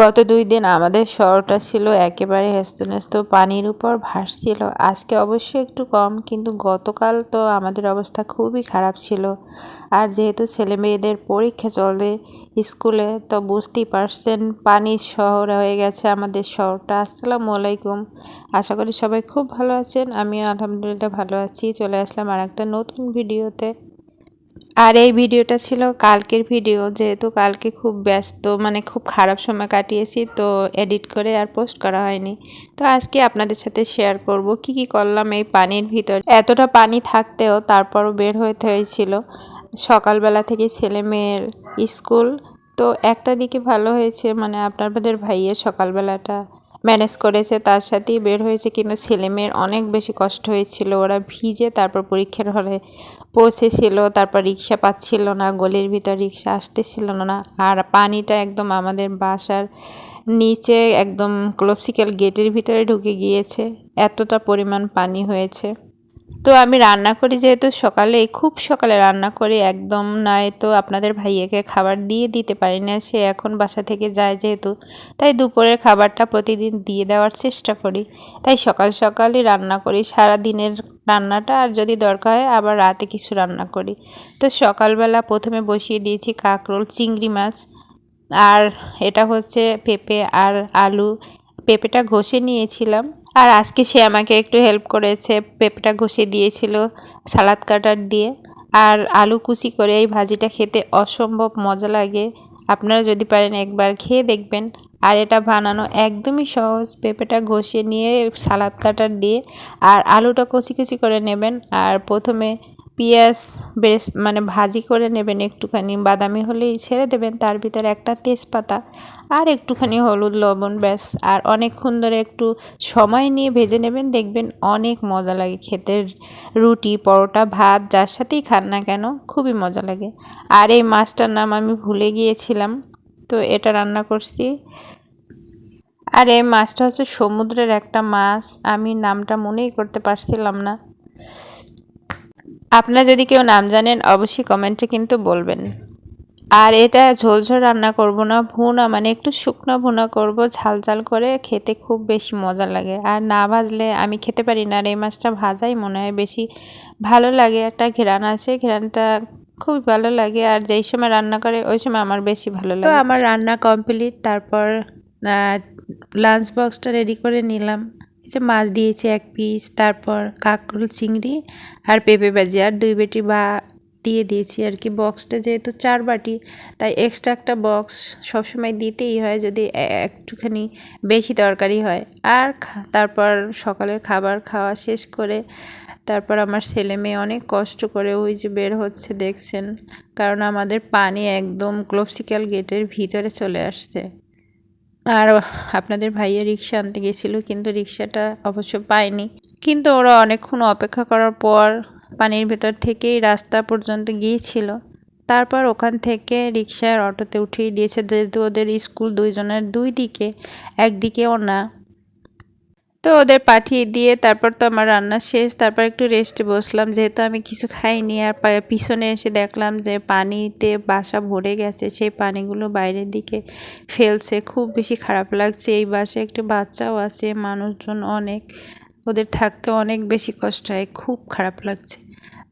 গত দুই দিন আমাদের শহরটা ছিল একেবারে হেস্তনেস্ত পানির উপর ভাসছিল। আজকে অবশ্যই একটু কম, কিন্তু গতকাল তো আমাদের অবস্থা খুবই খারাপ ছিল। আর যেহেতু ছেলে মেয়েদের পরীক্ষা চলে স্কুলে, তো বুঝতেই পারছেন পানির শহর হয়ে গেছে আমাদের শহরটা। আসসালামু আলাইকুম। আশা করি সবাই খুব ভালো আছেন। আমিও আলহামদুলিল্লাহ ভালো আছি। চলে আসলাম আর একটা নতুন ভিডিওতে। আর এই ভিডিওটা ছিল কালকের ভিডিও, যেহেতু কালকে খুব ব্যস্ত মানে খুব খারাপ সময় কাটিয়েছি, তো এডিট করে আর পোস্ট করা হয়নি। তো আজকে আপনাদের সাথে শেয়ার করব কি কি করলাম এই পানির ভিতর। এতটা পানি থাকতেও তারপরও বের হতে হয়েছিল। সকালবেলা থেকে ছেলে মেয়ের স্কুল, তো একটা দিকে ভালো হয়েছে মানে আপনাদের ভাইয়ের সকালবেলাটা। ম্যানেজ করেছে, তার সাথেই বের হয়েছে। কিন্তু ছেলে মেয়ের অনেক বেশি কষ্ট হয়েছিল। ওরা ভিজে তারপর পরীক্ষার হলে পৌঁছেছিল, তারপর রিক্সা পাচ্ছিল না, গলির ভিতর রিক্সা আসতেছিল না। আর পানিটা একদম আমাদের বাসার নিচে একদম ক্লোপসিক্যাল গেটের ভিতরে ঢুকে গিয়েছে। এতটা পরিমাণ পানি হয়েছে। তো আমি রান্না করি যেহেতু সকালে, খুব সকালে রান্না করি, একদম নয় তো আপনাদের ভাইয়াকে খাবার দিয়ে দিতে পারি না, সে এখন বাসা থেকে যায় যেহেতু, তাই দুপুরের খাবারটা প্রতিদিন দিয়ে দেওয়ার চেষ্টা করি। তাই সকাল সকালই রান্না করি সারা দিনের রান্নাটা, আর যদি দরকার হয় আবার রাতে কিছু রান্না করি। তো সকালবেলা প্রথমে বসিয়ে দিয়েছি কাঁকরোল, চিংড়ি মাছ, আর এটা হচ্ছে পেঁপে আর আলু। পেঁপেটা ঘষে নিয়েছিলাম আর আজকে সে আমাকে একটু হেল্প করেছে, পেঁপেটা ঘষে দিয়েছিল সালাদ কাটার দিয়ে। আর আলু কুচি করে এই ভাজিটা খেতে অসম্ভব মজা লাগে। আপনারা যদি পারেন একবার খেয়ে দেখবেন। আর এটা বানানো একদমই সহজ। পেঁপেটা ঘষে নিয়ে সালাদ কাটার দিয়ে আর আলুটা কুচি কুচি করে নেবেন। আর প্রথমে পেঁয়াজ বেশ মানে ভাজি করে নেবেন একটুখানি। বাদামি হলেই ছেড়ে দেবেন, তার ভিতরে একটা তেজপাতা আর একটুখানি হলুদ লবণ, ব্যাস। আর অনেকক্ষণ ধরে একটু সময় নিয়ে ভেজে নেবেন, দেখবেন অনেক মজা লাগে খেতে। রুটি, পরোটা, ভাত, যার সাথেই খান না কেন, খুবই মজা লাগে। আর এই মাছটার নাম আমি ভুলে গিয়েছিলাম, তো এটা রান্না করছি। আর এই মাছটা হচ্ছে সমুদ্রের একটা মাছ, আমি নামটা মনেই করতে পারছিলাম না। আপনারা যদি কেউ নাম জানেন অবশ্যই কমেন্টে কিন্তু বলবেন। আর এটা ঝোলঝোল রান্না করব না ভুনা মানে একটু শুকনো ভুনা করব ঝাল ঝাল করে খেতে খুব বেশি মজা লাগে। আর না ভাজলে আমি খেতে পারি না আর এই মাছটা ভাজাই মনে হয় বেশি ভালো লাগে। একটা ঘেরান আছে ঘেরানটা খুব ভালো লাগে আর যেই সময় রান্না করে ওই সময় আমার বেশি ভালো লাগে। আমার রান্না কমপ্লিট তারপর লাঞ্চ বক্সটা রেডি করে নিলাম। যে মাছ দিয়েছে এক পিস তারপর কাঁকরোল, চিংড়ি আর পেঁপে ভাজি। আর দুই বেটি বা দিয়ে দিয়েছি আর কি। বক্সটা যেহেতু চার বাটি, তাই এক্সট্রা একটা বক্স সবসময় দিতেই হয় যদি একটুখানি বেশি তরকারি হয়। আর তারপর সকালের খাবার খাওয়া শেষ করে তারপর আমার ছেলে মেয়ে অনেক কষ্ট করে ওই যে বের হচ্ছে দেখছেন। কারণ আমাদের পানি একদম ক্লোপসিক্যাল গেটের ভিতরে চলে আসছে। আর আপনাদের ভাইয়া রিক্সা আনতে গেছিল, কিন্তু রিক্সাটা অবশ্য পায়নি। কিন্তু ওরা অনেকক্ষণ অপেক্ষা করার পর পানির ভেতর থেকেই রাস্তা পর্যন্ত গিয়েছিল। তারপর ওখান থেকে রিক্সার অটোতে উঠিয়ে দিয়েছে, যেহেতু ওদের স্কুল দুইজনের দুই দিকে, একদিকেও না। তো ওদের পাঠিয়ে দিয়ে তারপর তো আমার রান্না শেষ। তারপর একটু রেস্টে বসলাম। যেহেতু আমি কিছু খাইনি আর পিছনে এসে দেখলাম যে পানিতে বাসা ভরে গেছে। সেই পানিগুলো বাইরের দিকে ফেলছে। খুব বেশি খারাপ লাগছে। এই বাসে একটু বাচ্চাও আছে, মানুষজন অনেক। ওদের থাকতে অনেক বেশি কষ্ট হয়। খুব খারাপ লাগছে।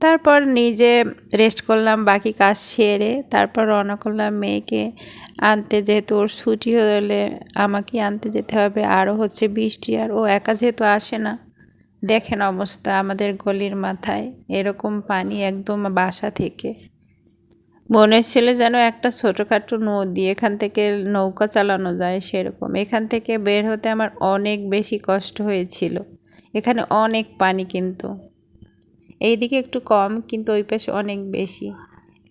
তারপর নিজে রেস্ট করলাম, বাকি কাজ সেরে তারপর রওনা করলাম মেয়েকে আনতে। যেহেতু ওর ছুটি হলে আমাকে আনতে যেতে হবে, আরও হচ্ছে বৃষ্টি আর ও একা যেহেতু আসে না। দেখেন অবস্থা আমাদের গলির মাথায়, এরকম পানি একদম বাসা থেকে। মনে ছেলে যেন একটা ছোটোখাটো নদী, এখান থেকে নৌকা চালানো যায় সেরকম। এখান থেকে বের হতে আমার অনেক বেশি কষ্ট হয়েছিল। এখানে অনেক পানি কিন্তু। এইদিকে একটু কম, কিন্তু ওই পাশে অনেক বেশি।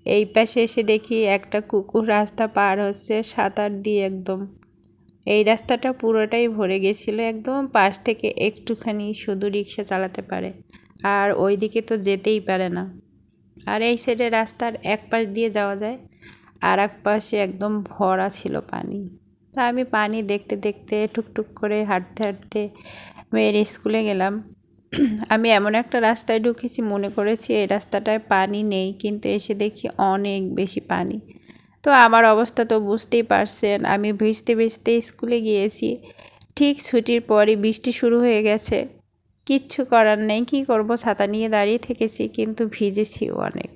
এই পাশে এসে দেখি একটা কুকুর রাস্তা পার হচ্ছে সাঁতার দিয়ে একদম। এই রাস্তাটা পুরোটাই ভরে গেছিল একদম, পাশ থেকে একটুখানি শুধু রিক্সা চালাতে পারে। আর ওই দিকে তো যেতেই পারে না। আর এই সাইডে রাস্তার এক পাশ দিয়ে যাওয়া যায় আর এক পাশে একদম ভরা ছিল পানি। তা আমি পানি দেখতে দেখতে টুকটুক করে হাঁটতে হাঁটতে মেয়ের স্কুলে গেলাম। আমি এমন একটা রাস্তায় ঢুকেছি, মনে করেছি এই রাস্তাটায় পানি নেই, কিন্তু এসে দেখি অনেক বেশি পানি। তো আমার অবস্থা তো বুঝতেই পারছেন, আমি ভিজতে ভিজতে স্কুলে গিয়েছি। ঠিক ছুটির পরই বৃষ্টি শুরু হয়ে গেছে। কিচ্ছু করার নেই, কী করব, ছাতা নিয়ে দাঁড়িয়ে থেকেছি, কিন্তু ভিজেছি অনেক।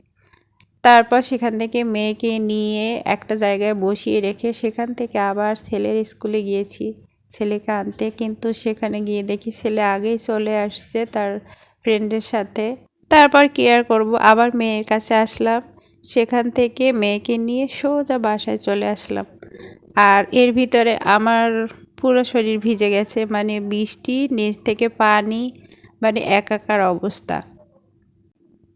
তারপর সেখান থেকে মেয়েকে নিয়ে একটা জায়গায় বসিয়ে রেখে সেখান থেকে আবার ছেলের স্কুলে গিয়েছি। ছেলেকে আনতে, কিন্তু সেখানে গিয়ে দেখি ছেলে আগেই চলে আসছে তার ফ্রেন্ডের সাথে। তারপর কেয়ার করব? আবার মেয়ের কাছে আসলাম। সেখান থেকে মেয়েকে নিয়ে সোজা বাসায় চলে আসলাম। আর এর ভিতরে আমার পুরো শরীর ভিজে গেছে মানে বৃষ্টি, নিচ থেকে পানি মানে একাকার অবস্থা।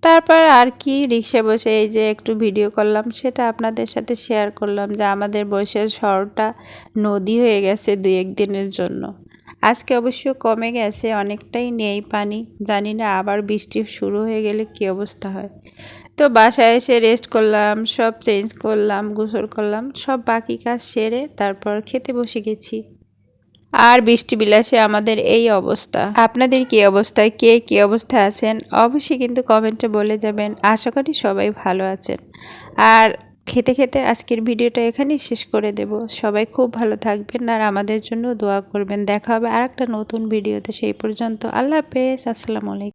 তারপর আর কি রিক্সা বসে এই যে একটু ভিডিও করলাম, সেটা আপনাদের সাথে শেয়ার করলাম যে আমাদের বরিশাল শহরটা নদী হয়ে গেছে দুই একদিনের জন্য। আজকে অবশ্য কমে গেছে, অনেকটাই নেই পানি। জানি না আবার বৃষ্টি শুরু হয়ে গেলে কী অবস্থা হয়। তো বাসায় এসে রেস্ট করলাম, সব চেঞ্জ করলাম, গোসল করলাম, সব বাকি কাজ সেরে তারপর খেতে বসে গেছি। আর বৃষ্টি বিলাসে আমাদের এই অবস্থা। আপনাদের কি অবস্থায়? কে কি অবস্থায় আছেন? অবশ্যই কিন্তু কমেন্টে বলে যাবেন। আশা করি সবাই ভালো আছেন। আর খেতে খেতে আজকের ভিডিওটা এখানেই শেষ করে দেব। সবাই খুব ভালো থাকবেন আর আমাদের জন্য দোয়া করবেন। দেখা হবে আর একটা নতুন ভিডিওতে। সেই পর্যন্ত আল্লাহ হাফেজ। আসসালামু আলাইকুম।